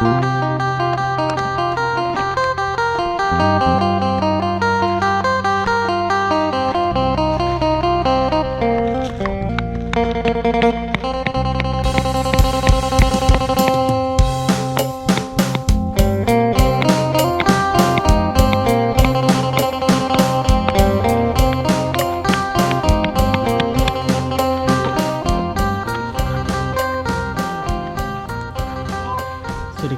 ส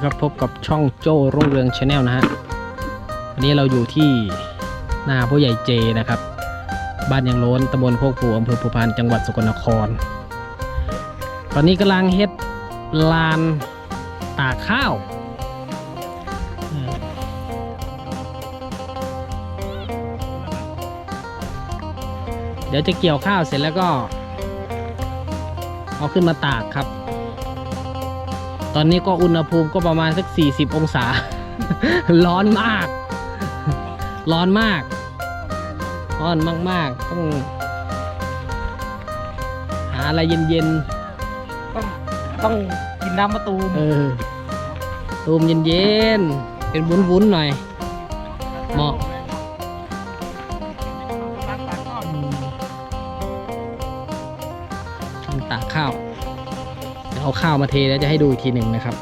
ครับพบกับช่องโจ้รุ่งเรืองชาแนลนะฮะวันนี้เราอยู่ที่หน้าผู้ใหญ่เจนะครับ บ้านยางโล้นตำบลโคกปูอำเภอภูพานจังหวัดสกลนคร ตอนนี้กำลังเฮ็ดลานตากข้าวเดี๋ยวจะเกี่ยวข้าวเสร็จแล้วก็ เอาขึ้นมาตากครับ ตอนนี้ก็อุณหภูมิก็ประมาณสัก 40 องศา ร้อนมาก ร้อนมาก ร้อนมาก ๆ ต้อง หาอะไรเย็นต้องต้องกินน้ำมะตูมๆเออตูมเย็น ๆ เป็นวุ้น ๆ หน่อย เหมาะ เอาข้าวมาเทแล้วจะให้ดูอีกทีหนึ่งนะครับ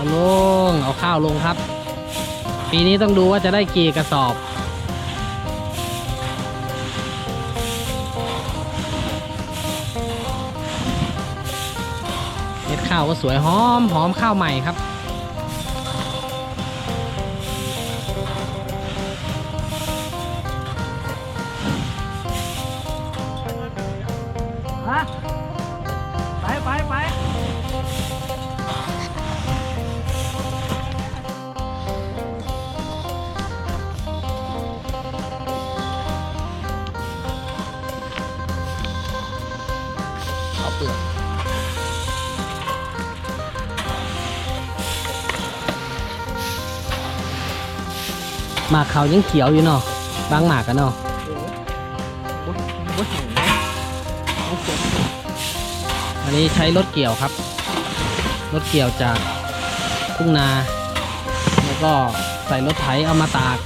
เอาลง เอาข้าวลงครับ ปีนี้ต้องดูว่าจะได้กี่กระสอบ เม็ดข้าวก็สวยหอมหอมข้าวใหม่ครับฮะ หมากเขายังเขียวอยู่เนาะบางหมากกันเนาะอันนี้ใช้รถเกี่ยวครับ รถเกี่ยวจากทุ่งนา แล้วก็ใส่รถไถเอามาตาก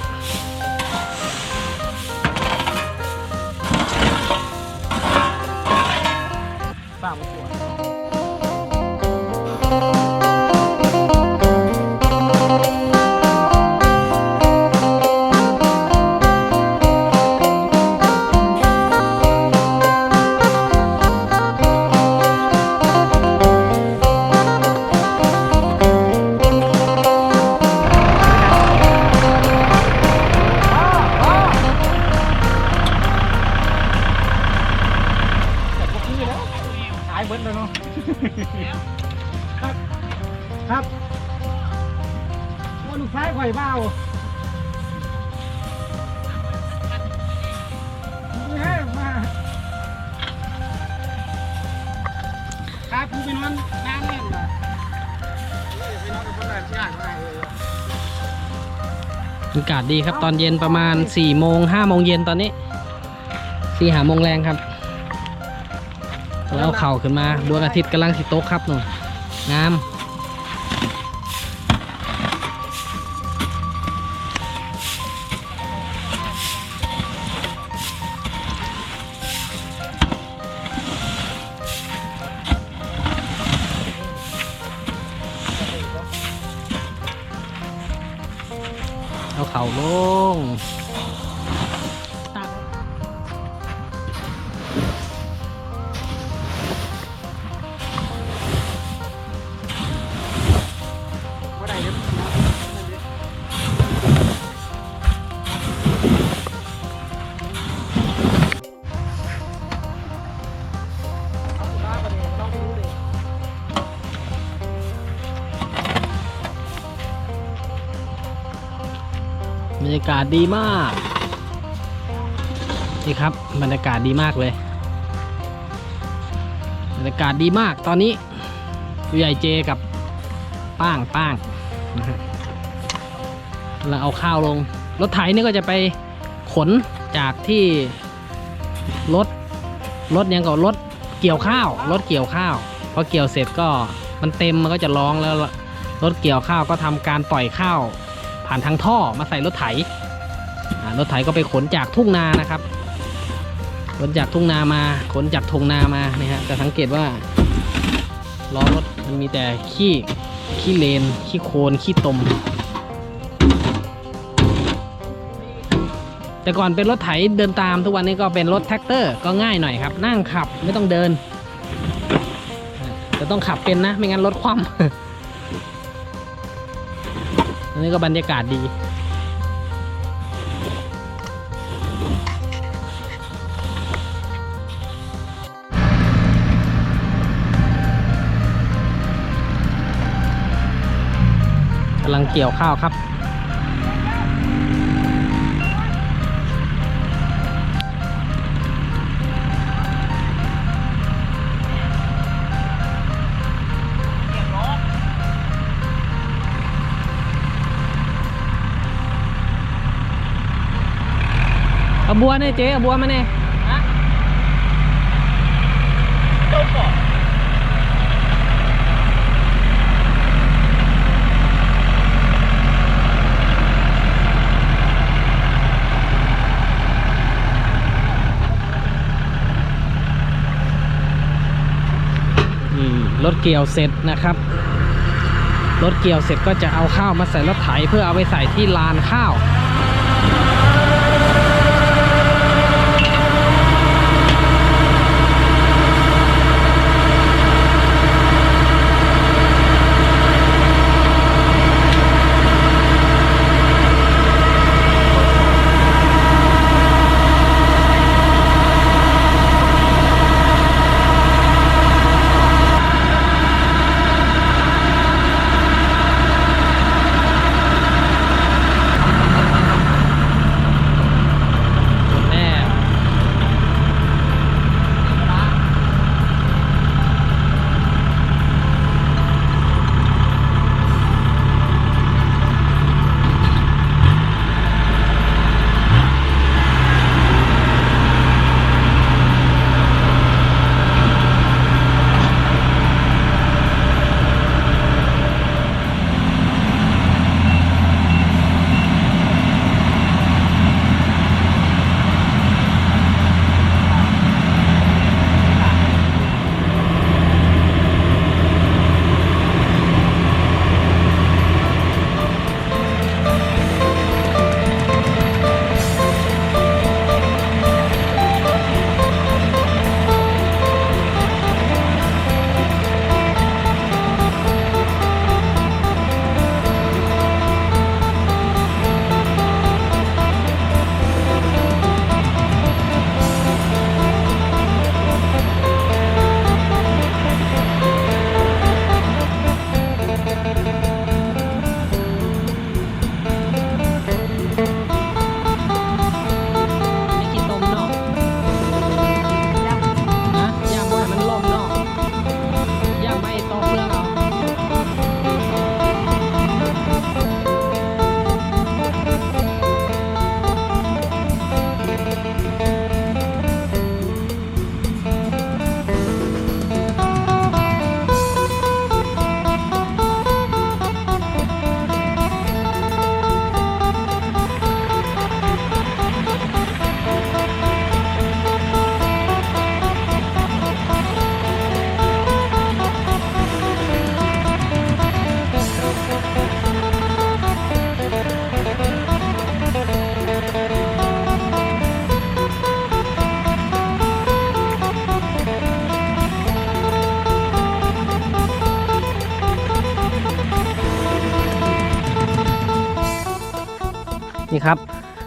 แล้วเนาะ ครับ ครับว่าลูกชายข่อยเบ้าเฮ้ยมาครับกูไปนอนน้ำเล่นมาไปนอนกับคนละชาติมาเลยอากาศดีครับตอนเย็นประมาณ4ี่โมงห้าโมงเย็นตอนนี้สี่หาโมงแรงครับ แล้วเอาเข่าขึ้นมาดวงอาทิตย์กำลังสิโตกครับหนูงามเอาเข่าลง ยากาศดีมาก นี่ครับบรรยากาศดีมากเลย บรรยากาศดีมากตอนนี้ผู้ใหญ่เจกับป้างป้างนะฮะเราเอาข้าวลง รถไถนี่ก็จะไปขนจากที่รถรถยังกับรถเกี่ยวข้าวรถเกี่ยวข้าวพอเกี่ยวเสร็จก็มันเต็มมันก็จะร้องแล้วรถเกี่ยวข้าวก็ทำการปล่อยข้าว ผ่านทางท่อมาใส่รถไถรถไถก็ไปขนจากทุ่งนานะครับ ขนจากทุ่งนามา ขนจากทงนามาเนี่ยฮะจะสังเกตว่าล้อรถมันมีแต่ขี้ขี้เลนขี้โคลนขี้ตม แต่ก่อนเป็นรถไถเดินตามทุกวันนี้ก็เป็นรถแท็กเตอร์ก็ง่ายหน่อยครับ นั่งขับไม่ต้องเดินแต่ต้องขับเป็นนะ ไม่งั้นรถคว่ำ อันนี้ก็บรรยากาศดี กำลังเกี่ยวข้าวครับ เอาบัวเนี่ยเจ๊เอาบัวมาเนี่ยจบก่อนนี่รถเกี่ยวเสร็จนะครับ รถเกี่ยวเสร็จก็จะเอาข้าวมาใส่รถไถเพื่อเอาไปใส่ที่ลานข้าว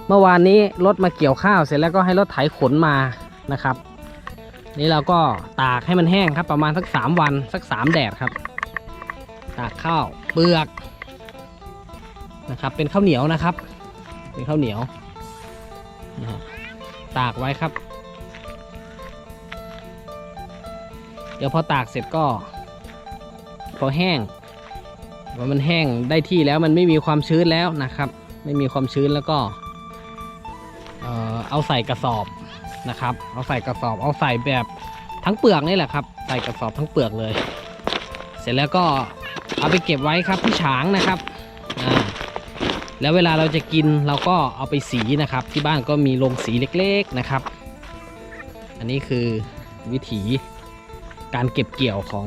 เมื่อวานนี้รถมาเกี่ยวข้าวเสร็จแล้วก็ให้รถไถขนมานะครับ นี่เราก็ตากให้มันแห้งครับ ประมาณสักสามวันสักสามแดดครับ ตากข้าวเปลือกนะครับ เป็นข้าวเหนียวนะครับ เป็นข้าวเหนียวนะฮะตากไว้ครับ เดี๋ยวพอตากเสร็จก็ พอแห้งพอมันแห้งได้ที่แล้วมันไม่มีความชื้นแล้วนะครับ ไม่มีความชื้นแล้วก็ เอาใส่กระสอบนะครับ เอาใส่กระสอบ เอาใส่แบบทั้งเปลือกนี่แหละครับ ใส่กระสอบทั้งเปลือกเลย เสร็จแล้วก็เอาไปเก็บไว้ครับที่ฉางนะครับแล้วเวลาเราจะกินเราก็เอาไปสีนะครับ ที่บ้านก็มีโรงสีเล็กๆนะครับ อันนี้คือวิถีการเก็บเกี่ยวของ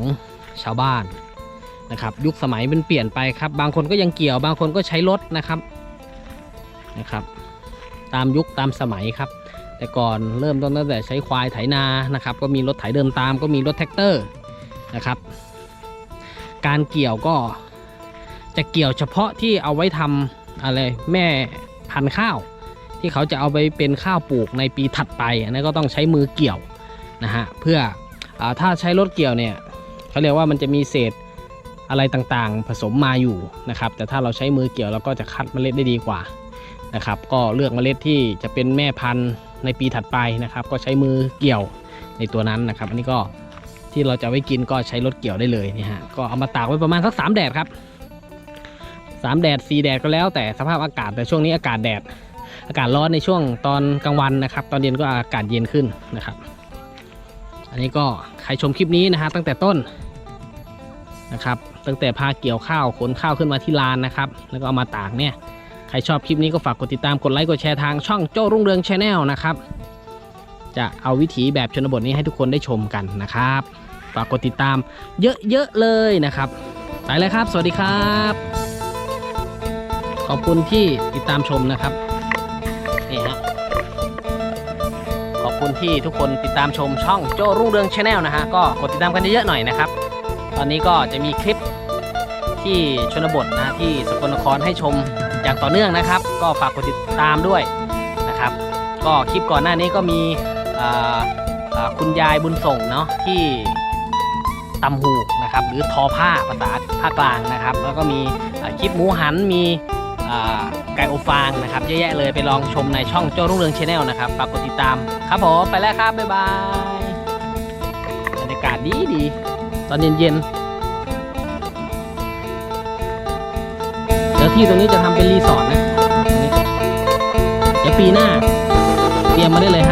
ชาวบ้านนะครับยุคสมัยมันเปลี่ยนไปครับ บางคนก็ยังเกี่ยวบางคนก็ใช้รถนะครับนะครับ ตามยุคตามสมัยครับ แต่ก่อนเริ่มต้นตั้งแต่ใช้ควายไถนานะครับ ก็มีรถไถเดินตามก็มีรถแท็กเตอร์นะครับ การเกี่ยวก็จะเกี่ยวเฉพาะที่เอาไว้ทำอะไรแม่พันธุ์ข้าว ที่เขาจะเอาไปเป็นข้าวปลูกในปีถัดไปอันนั้นก็ต้องใช้มือเกี่ยวนะฮะเพื่ออถ้าใช้รถเกี่ยวเนี่ยเขาเรียกว่ามันจะมีเศษอะไรต่างๆ ผสมมาอยู่นะครับ แต่ถ้าเราใช้มือเกี่ยวเราก็จะคัดเมล็ดได้ดีกว่า นะครับ ก็เลือกเมล็ดที่จะเป็นแม่พันธุ์ในปีถัดไปนะครับ ก็ใช้มือเกี่ยวในตัวนั้นนะครับ อันนี้ก็ที่เราจะไว้กินก็ใช้รถเกี่ยวได้เลยนี่ฮะก็เอามาตากไว้ประมาณสักสามแดดครับสามแดดสี่แดดก็แล้วแต่สภาพอากาศแต่ช่วงนี้อากาศแดด อากาศร้อนในช่วงตอนกลางวันนะครับ ตอนเย็นก็อากาศเย็นขึ้นนะครับ อันนี้ก็ใครชมคลิปนี้นะฮะตั้งแต่ต้นนะครับ ตั้งแต่พาเกี่ยวข้าวขนข้าวขึ้นมาที่ลานนะครับ แล้วก็เอามาตากเนี่ย ใครชอบคลิปนี้ก็ฝากกดติดตามกดไลค์กดแชร์ทางช่องโจ้รุ่งเรืองชาแนลนะครับ จะเอาวิถีแบบชนบทนี้ให้ทุกคนได้ชมกันนะครับ ฝากกดติดตามเยอะๆเลยนะครับไปเลยครับ สวัสดีครับ ขอบคุณที่ติดตามชมนะครับนี่ฮะขอบคุณที่ทุกคนติดตามชมช่องโจ้รุ่งเรืองชาแนลนะฮะก็กดติดตามกันเยอะๆหน่อยนะครับ ตอนนี้ก็จะมีคลิปที่ชนบทนะที่สกลนครให้ชม อย่างต่อเนื่องนะครับ ก็ฝากกดติดตามด้วยนะครับ ก็คลิปก่อนหน้านี้ก็มีคุณยายบุญส่งเนาะที่ตำหูนะครับหรือทอผ้าภาษาภาคกลางนะครับ แล้วก็มีคลิปหมูหันมีไก่อบฟางนะครับเยอะแยะเลยไปลองชมในช่องโจ้รุ่งเรืองชาแนลนะครับฝากกดติดตามครับผมไปแล้วครับบ๊ายบายบรรยากาศดีดีตอนเย็นๆ ยวที่ตรงนี้จะทำเป็นรีสอร์ทนะเดี๋ยวปีหน้า เตรียมมาได้เลย